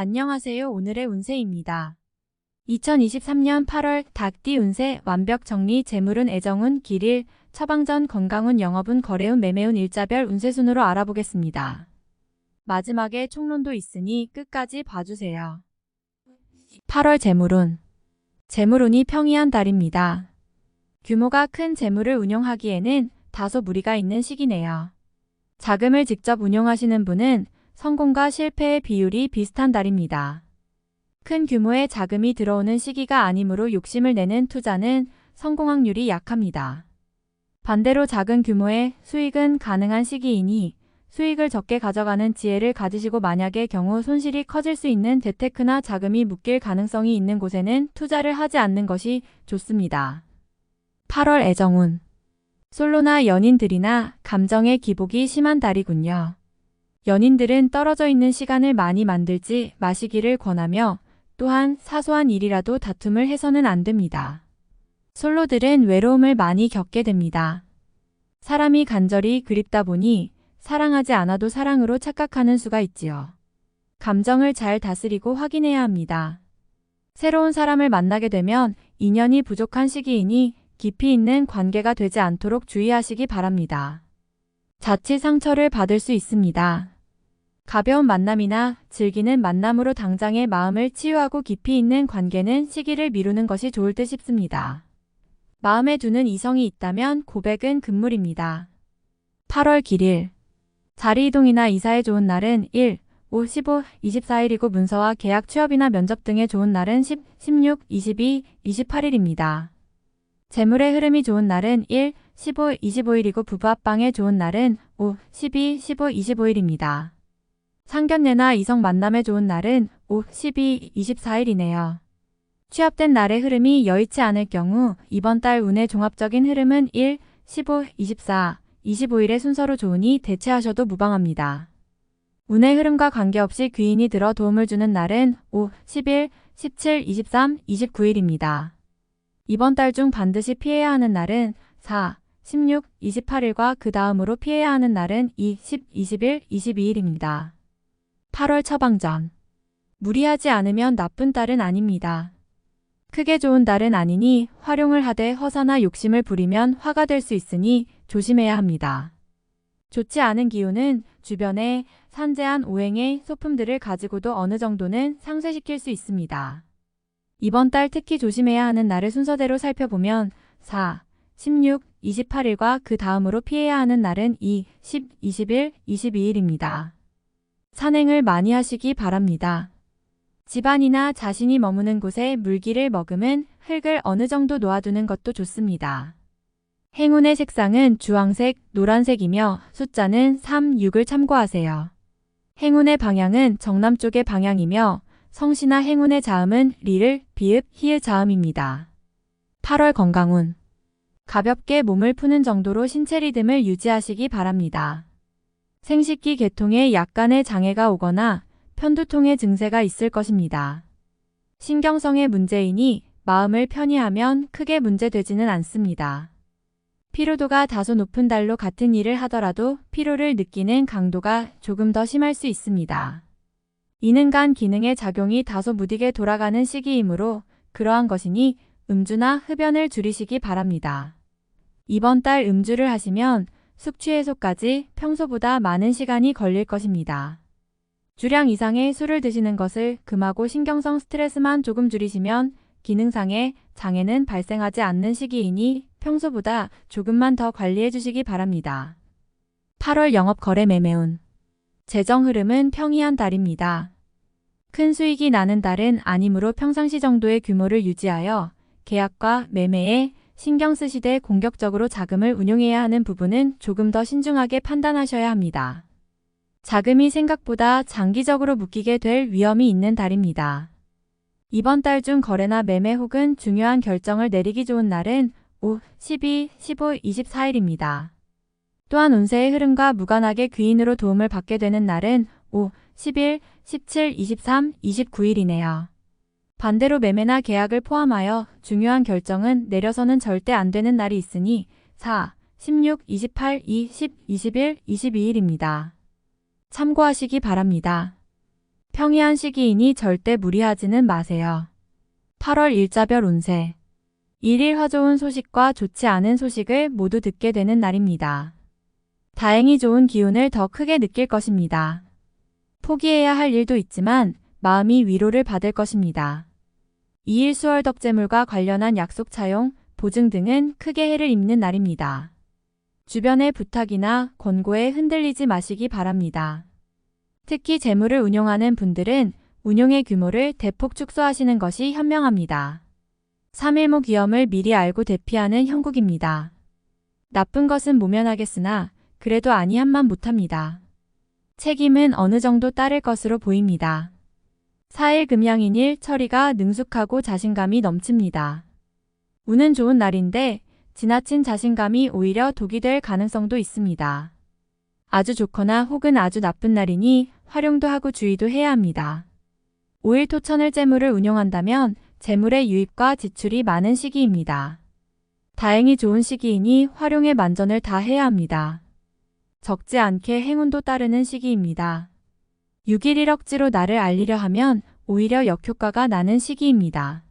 안녕하세요. 오늘의 운세입니다. 2023년 8월 닭띠 운세 완벽 정리 재물운 애정운 길일 처방전 건강운 영업운 거래운 매매운 일자별 운세 순으로 알아보겠습니다. 마지막에 총론도 있으니 끝까지 봐주세요. 8월 재물운 재물운이 평이한 달입니다. 규모가 큰 재물을 운용하기에는 다소 무리가 있는 시기네요. 자금을 직접 운용하시는 분은 성공과 실패의 비율이 비슷한 달입니다. 큰 규모의 자금이 들어오는 시기가 아니므로 욕심을 내는 투자는 성공 확률이 약합니다. 반대로 작은 규모의 수익은 가능한 시기이니 수익을 적게 가져가는 지혜를 가지시고 만약의 경우 손실이 커질 수 있는 재테크나 자금이 묶일 가능성이 있는 곳에는 투자를 하지 않는 것이 좋습니다. 8월 애정운 솔로나 연인들이나 감정의 기복이 심한 달이군요. 연인들은 떨어져 있는 시간을 많이 만들지 마시기를 권하며 또한 사소한 일이라도 다툼을 해서는 안 됩니다. 솔로들은 외로움을 많이 겪게 됩니다. 사람이 간절히 그립다 보니 사랑하지 않아도 사랑으로 착각하는 수가 있지요. 감정을 잘 다스리고 확인해야 합니다. 새로운 사람을 만나게 되면 인연이 부족한 시기이니 깊이 있는 관계가 되지 않도록 주의하시기 바랍니다. 자칫 상처를 받을 수 있습니다. 가벼운 만남이나 즐기는 만남으로 당장의 마음을 치유하고 깊이 있는 관계는 시기를 미루는 것이 좋을 듯 싶습니다. 마음에 두는 이성이 있다면 고백은 금물입니다. 8월 길일 자리 이동이나 이사에 좋은 날은 1, 5, 15, 24일이고 문서와 계약 취업이나 면접 등에 좋은 날은 10, 16, 22, 28일입니다. 재물의 흐름이 좋은 날은 1, 15, 25일이고 부부 합방에 좋은 날은 5, 12, 15, 25일입니다. 상견례나 이성 만남에 좋은 날은 5, 12, 24일이네요. 취업된 날의 흐름이 여의치 않을 경우 이번 달 운의 종합적인 흐름은 1, 15, 24, 25일의 순서로 좋으니 대체하셔도 무방합니다. 운의 흐름과 관계없이 귀인이 들어 도움을 주는 날은 5, 11, 17, 23, 29일입니다. 이번 달 중 반드시 피해야 하는 날은 4, 16, 28일과 그 다음으로 피해야 하는 날은 2, 10, 21, 22일입니다. 8월 처방전. 무리하지 않으면 나쁜 달은 아닙니다. 크게 좋은 달은 아니니 활용을 하되 허사나 욕심을 부리면 화가 될 수 있으니 조심해야 합니다. 좋지 않은 기운은 주변에 산재한 오행의 소품들을 가지고도 어느 정도는 상쇄시킬 수 있습니다. 이번 달 특히 조심해야 하는 날을 순서대로 살펴보면 4, 16, 28일과 그 다음으로 피해야 하는 날은 2, 10, 21, 22일입니다. 산행을 많이 하시기 바랍니다. 집안이나 자신이 머무는 곳에 물기를 머금은 흙을 어느 정도 놓아두는 것도 좋습니다. 행운의 색상은 주황색, 노란색이며 숫자는 3, 6을 참고하세요. 행운의 방향은 정남 쪽의 방향이며 성시나 행운의 자음은 리을, 비읍, 히읗 자음입니다. 8월 건강운 가볍게 몸을 푸는 정도로 신체 리듬을 유지하시기 바랍니다. 생식기 계통에 약간의 장애가 오거나 편두통의 증세가 있을 것입니다. 신경성의 문제이니 마음을 편히 하면 크게 문제되지는 않습니다. 피로도가 다소 높은 달로 같은 일을 하더라도 피로를 느끼는 강도가 조금 더 심할 수 있습니다. 이는 간 기능의 작용이 다소 무디게 돌아가는 시기이므로 그러한 것이니 음주나 흡연을 줄이시기 바랍니다. 이번 달 음주를 하시면 숙취 해소까지 평소보다 많은 시간이 걸릴 것입니다. 주량 이상의 술을 드시는 것을 금하고 신경성 스트레스만 조금 줄이시면 기능상의 장애는 발생하지 않는 시기이니 평소보다 조금만 더 관리해 주시기 바랍니다. 8월 영업 거래 매매운 재정 흐름은 평이한 달입니다. 큰 수익이 나는 달은 아니므로 평상시 정도의 규모를 유지하여 계약과 매매에 신경 쓰시되 공격적으로 자금을 운용해야 하는 부분은 조금 더 신중하게 판단하셔야 합니다. 자금이 생각보다 장기적으로 묶이게 될 위험이 있는 달입니다. 이번 달 중 거래나 매매 혹은 중요한 결정을 내리기 좋은 날은 5, 12, 15, 24일입니다. 또한 운세의 흐름과 무관하게 귀인으로 도움을 받게 되는 날은 5, 11, 17, 23, 29일이네요. 반대로 매매나 계약을 포함하여 중요한 결정은 내려서는 절대 안 되는 날이 있으니 4, 16, 28, 20, 21, 22일입니다. 참고하시기 바랍니다. 평이한 시기이니 절대 무리하지는 마세요. 8월 일자별 운세. 일일 화좋은 소식과 좋지 않은 소식을 모두 듣게 되는 날입니다. 다행히 좋은 기운을 더 크게 느낄 것입니다. 포기해야 할 일도 있지만 마음이 위로를 받을 것입니다. 이일 수월 덕재물과 관련한 약속 차용, 보증 등은 크게 해를 입는 날입니다. 주변의 부탁이나 권고에 흔들리지 마시기 바랍니다. 특히 재물을 운용하는 분들은 운용의 규모를 대폭 축소하시는 것이 현명합니다. 3일목 위험을 미리 알고 대피하는 형국입니다. 나쁜 것은 모면하겠으나 그래도 아니한만 못합니다. 책임은 어느 정도 따를 것으로 보입니다. 4일 금양인일 처리가 능숙하고 자신감이 넘칩니다. 운은 좋은 날인데 지나친 자신감이 오히려 독이 될 가능성도 있습니다. 아주 좋거나 혹은 아주 나쁜 날이니 활용도 하고 주의도 해야 합니다. 5일 토천을 재물을 운용한다면 재물의 유입과 지출이 많은 시기입니다. 다행히 좋은 시기이니 활용에 만전을 다 해야 합니다. 적지 않게 행운도 따르는 시기입니다. 6일 1억지로 나를 알리려 하면 오히려 역효과가 나는 시기입니다.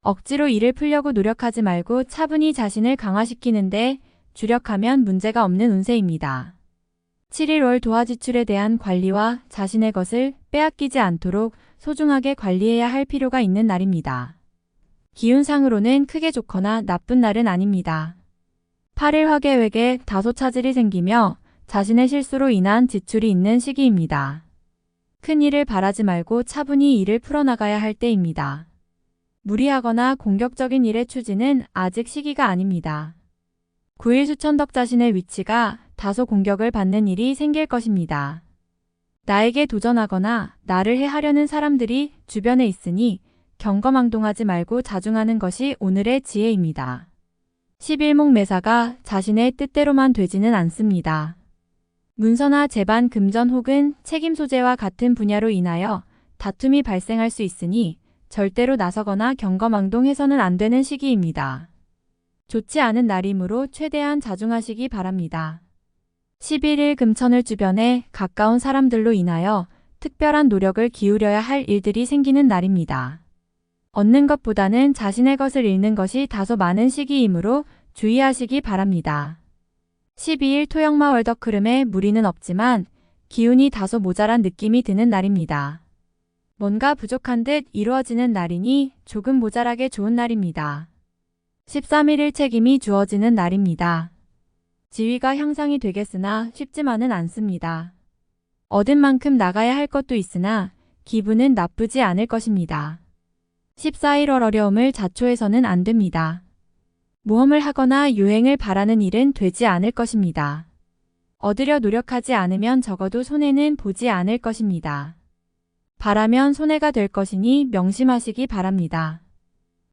억지로 일을 풀려고 노력하지 말고 차분히 자신을 강화시키는데 주력하면 문제가 없는 운세입니다. 7일 월 도화 지출에 대한 관리와 자신의 것을 빼앗기지 않도록 소중하게 관리해야 할 필요가 있는 날입니다. 기운상으로는 크게 좋거나 나쁜 날은 아닙니다. 8일 화계획에 다소 차질이 생기며 자신의 실수로 인한 지출이 있는 시기입니다. 큰 일을 바라지 말고 차분히 일을 풀어나가야 할 때입니다. 무리하거나 공격적인 일의 추진은 아직 시기가 아닙니다. 9일 수천덕 자신의 위치가 다소 공격을 받는 일이 생길 것입니다. 나에게 도전하거나 나를 해하려는 사람들이 주변에 있으니 경거망동하지 말고 자중하는 것이 오늘의 지혜입니다. 11목 매사가 자신의 뜻대로만 되지는 않습니다. 문서나 재반 금전 혹은 책임 소재와 같은 분야로 인하여 다툼이 발생할 수 있으니 절대로 나서거나 경거망동해서는 안 되는 시기입니다. 좋지 않은 날이므로 최대한 자중하시기 바랍니다. 11일 금천을 주변에 가까운 사람들로 인하여 특별한 노력을 기울여야 할 일들이 생기는 날입니다. 얻는 것보다는 자신의 것을 잃는 것이 다소 많은 시기이므로 주의하시기 바랍니다. 12일 토영마 월더크름에 무리는 없지만 기운이 다소 모자란 느낌이 드는 날입니다. 뭔가 부족한 듯 이루어지는 날이니 조금 모자라게 좋은 날입니다. 13일일 책임이 주어지는 날입니다. 지위가 향상이 되겠으나 쉽지만은 않습니다. 얻은 만큼 나가야 할 것도 있으나 기분은 나쁘지 않을 것입니다. 14일 어려움을 자초해서는 안 됩니다. 모험을 하거나 유행을 바라는 일은 되지 않을 것입니다. 얻으려 노력하지 않으면 적어도 손해는 보지 않을 것입니다. 바라면 손해가 될 것이니 명심하시기 바랍니다.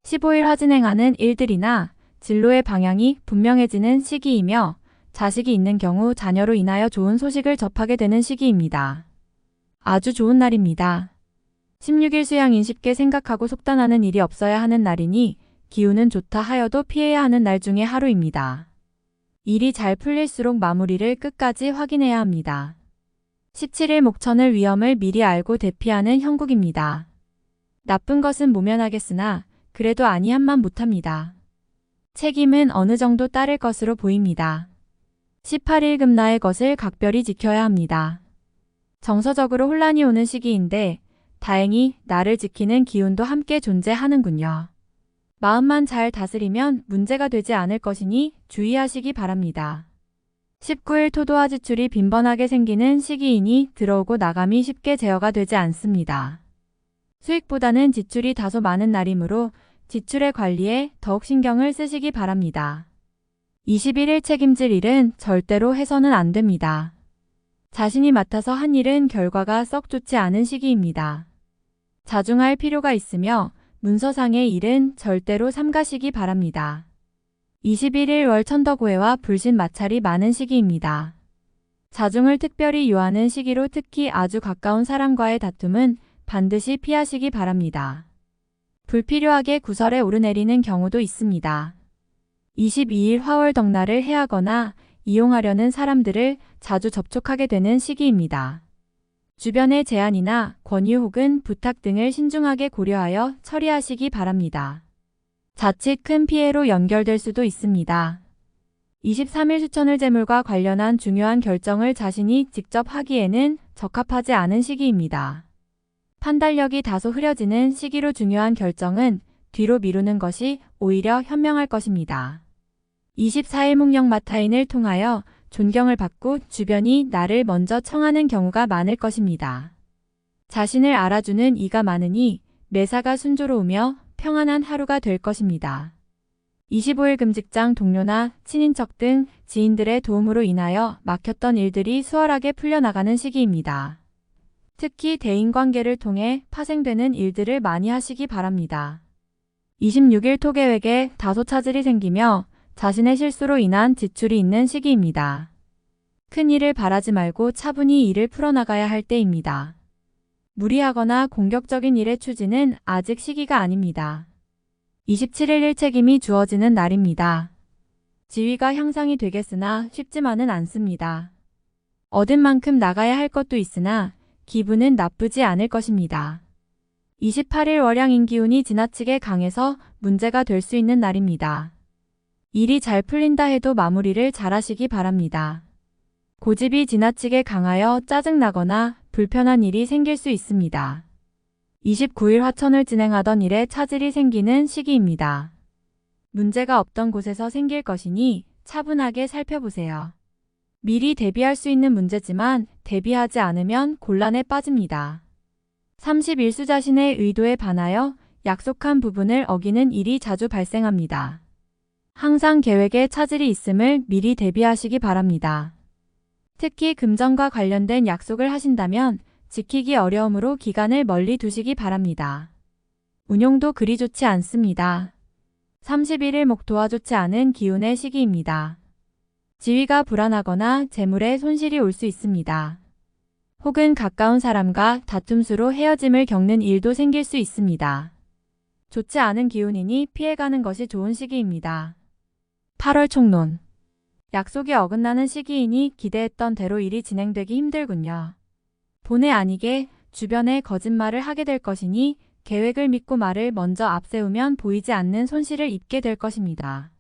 15일 화 진행하는 일들이나 진로의 방향이 분명해지는 시기이며 자식이 있는 경우 자녀로 인하여 좋은 소식을 접하게 되는 시기입니다. 아주 좋은 날입니다. 16일 수양인 쉽게 생각하고 속단하는 일이 없어야 하는 날이니 기운은 좋다 하여도 피해야 하는 날 중의 하루입니다. 일이 잘 풀릴수록 마무리를 끝까지 확인해야 합니다. 17일 목천을 위험을 미리 알고 대피하는 형국입니다. 나쁜 것은 모면하겠으나 그래도 아니한만 못합니다. 책임은 어느 정도 따를 것으로 보입니다. 18일 금나의 것을 각별히 지켜야 합니다. 정서적으로 혼란이 오는 시기인데 다행히 나를 지키는 기운도 함께 존재하는군요. 마음만 잘 다스리면 문제가 되지 않을 것이니 주의하시기 바랍니다. 19일 토도화 지출이 빈번하게 생기는 시기이니 들어오고 나감이 쉽게 제어가 되지 않습니다. 수익보다는 지출이 다소 많은 날이므로 지출의 관리에 더욱 신경을 쓰시기 바랍니다. 21일 책임질 일은 절대로 해서는 안 됩니다. 자신이 맡아서 한 일은 결과가 썩 좋지 않은 시기입니다. 자중할 필요가 있으며 문서상의 일은 절대로 삼가시기 바랍니다. 21일 월 천덕오해와 불신 마찰이 많은 시기입니다. 자중을 특별히 요하는 시기로 특히 아주 가까운 사람과의 다툼은 반드시 피하시기 바랍니다. 불필요하게 구설에 오르내리는 경우도 있습니다. 22일 화월 덕날을 해하거나 이용하려는 사람들을 자주 접촉하게 되는 시기입니다. 주변의 제안이나 권유 혹은 부탁 등을 신중하게 고려하여 처리하시기 바랍니다. 자칫 큰 피해로 연결될 수도 있습니다. 23일 수천을 재물과 관련한 중요한 결정을 자신이 직접 하기에는 적합하지 않은 시기입니다. 판단력이 다소 흐려지는 시기로 중요한 결정은 뒤로 미루는 것이 오히려 현명할 것입니다. 24일 목령 마타인을 통하여 존경을 받고 주변이 나를 먼저 청하는 경우가 많을 것입니다. 자신을 알아주는 이가 많으니 매사가 순조로우며 평안한 하루가 될 것입니다. 25일 금직장 동료나 친인척 등 지인들의 도움으로 인하여 막혔던 일들이 수월하게 풀려나가는 시기입니다. 특히 대인관계를 통해 파생되는 일들을 많이 하시기 바랍니다. 26일 토계획에 다소 차질이 생기며 자신의 실수로 인한 지출이 있는 시기입니다. 큰 일을 바라지 말고 차분히 일을 풀어나가야 할 때입니다. 무리하거나 공격적인 일의 추진은 아직 시기가 아닙니다. 27일 일 책임이 주어지는 날입니다. 지위가 향상이 되겠으나 쉽지만은 않습니다. 얻은 만큼 나가야 할 것도 있으나 기분은 나쁘지 않을 것입니다. 28일 월양인 기운이 지나치게 강해서 문제가 될 수 있는 날입니다. 일이 잘 풀린다 해도 마무리를 잘 하시기 바랍니다. 고집이 지나치게 강하여 짜증나거나 불편한 일이 생길 수 있습니다. 29일 화천을 진행하던 일에 차질이 생기는 시기입니다. 문제가 없던 곳에서 생길 것이니 차분하게 살펴보세요. 미리 대비할 수 있는 문제지만 대비하지 않으면 곤란에 빠집니다. 31수 자신의 의도에 반하여 약속한 부분을 어기는 일이 자주 발생합니다. 항상 계획에 차질이 있음을 미리 대비하시기 바랍니다. 특히 금전과 관련된 약속을 하신다면 지키기 어려움으로 기간을 멀리 두시기 바랍니다. 운용도 그리 좋지 않습니다. 31일 목토와 좋지 않은 기운의 시기입니다. 지위가 불안하거나 재물에 손실이 올 수 있습니다. 혹은 가까운 사람과 다툼수로 헤어짐을 겪는 일도 생길 수 있습니다. 좋지 않은 기운이니 피해가는 것이 좋은 시기입니다. 8월 총론 약속이 어긋나는 시기이니 기대했던 대로 일이 진행되기 힘들군요. 본의 아니게 주변에 거짓말을 하게 될 것이니 계획을 믿고 말을 먼저 앞세우면 보이지 않는 손실을 입게 될 것입니다.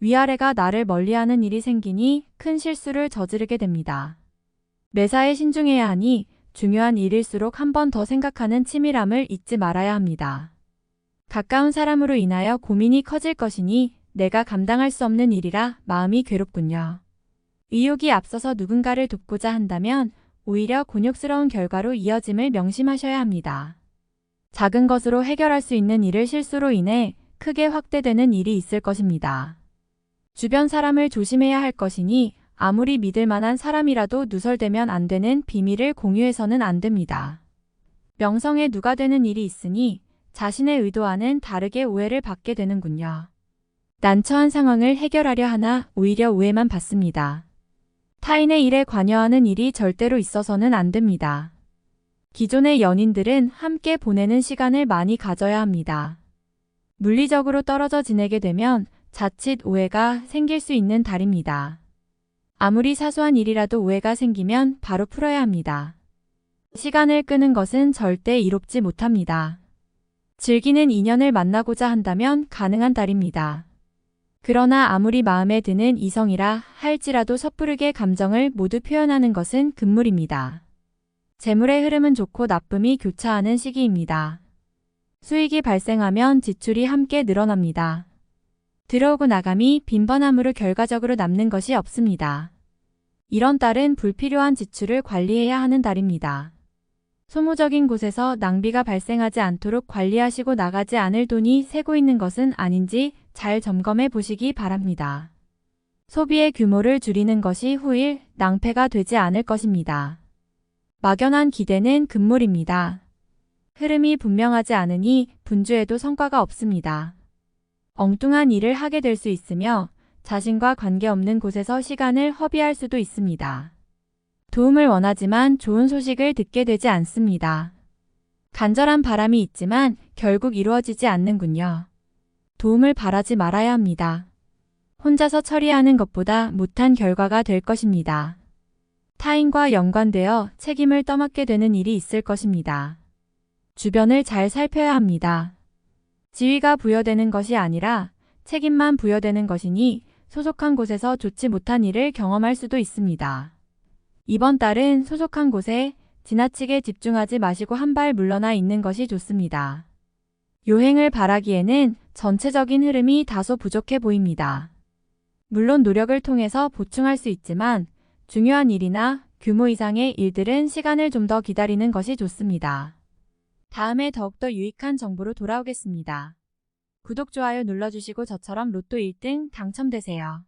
위아래가 나를 멀리하는 일이 생기니 큰 실수를 저지르게 됩니다. 매사에 신중해야 하니 중요한 일일수록 한 번 더 생각하는 치밀함을 잊지 말아야 합니다. 가까운 사람으로 인하여 고민이 커질 것이니 내가 감당할 수 없는 일이라 마음이 괴롭군요. 의욕이 앞서서 누군가를 돕고자 한다면 오히려 곤욕스러운 결과로 이어짐을 명심하셔야 합니다. 작은 것으로 해결할 수 있는 일을 실수로 인해 크게 확대되는 일이 있을 것입니다. 주변 사람을 조심해야 할 것이니 아무리 믿을 만한 사람이라도 누설되면 안 되는 비밀을 공유해서는 안 됩니다. 명성에 누가 되는 일이 있으니 자신의 의도와는 다르게 오해를 받게 되는군요. 난처한 상황을 해결하려 하나 오히려 오해만 받습니다. 타인의 일에 관여하는 일이 절대로 있어서는 안 됩니다. 기존의 연인들은 함께 보내는 시간을 많이 가져야 합니다. 물리적으로 떨어져 지내게 되면 자칫 오해가 생길 수 있는 달입니다. 아무리 사소한 일이라도 오해가 생기면 바로 풀어야 합니다. 시간을 끄는 것은 절대 이롭지 못합니다. 즐기는 인연을 만나고자 한다면 가능한 달입니다. 그러나 아무리 마음에 드는 이성이라 할지라도 섣부르게 감정을 모두 표현하는 것은 금물입니다. 재물의 흐름은 좋고 나쁨이 교차하는 시기입니다. 수익이 발생하면 지출이 함께 늘어납니다. 들어오고 나감이 빈번함으로 결과적으로 남는 것이 없습니다. 이런 달은 불필요한 지출을 관리해야 하는 달입니다. 소모적인 곳에서 낭비가 발생하지 않도록 관리하시고 나가지 않을 돈이 새고 있는 것은 아닌지 잘 점검해 보시기 바랍니다. 소비의 규모를 줄이는 것이 후일 낭패가 되지 않을 것입니다. 막연한 기대는 금물입니다. 흐름이 분명하지 않으니 분주해도 성과가 없습니다. 엉뚱한 일을 하게 될 수 있으며 자신과 관계없는 곳에서 시간을 허비할 수도 있습니다. 도움을 원하지만 좋은 소식을 듣게 되지 않습니다. 간절한 바람이 있지만 결국 이루어지지 않는군요. 도움을 바라지 말아야 합니다. 혼자서 처리하는 것보다 못한 결과가 될 것입니다. 타인과 연관되어 책임을 떠맡게 되는 일이 있을 것입니다. 주변을 잘 살펴야 합니다. 지위가 부여되는 것이 아니라 책임만 부여되는 것이니 소속한 곳에서 좋지 못한 일을 경험할 수도 있습니다. 이번 달은 소속한 곳에 지나치게 집중하지 마시고 한 발 물러나 있는 것이 좋습니다. 요행을 바라기에는 전체적인 흐름이 다소 부족해 보입니다. 물론 노력을 통해서 보충할 수 있지만 중요한 일이나 규모 이상의 일들은 시간을 좀 더 기다리는 것이 좋습니다. 다음에 더욱더 유익한 정보로 돌아오겠습니다. 구독, 좋아요 눌러주시고 저처럼 로또 1등 당첨되세요.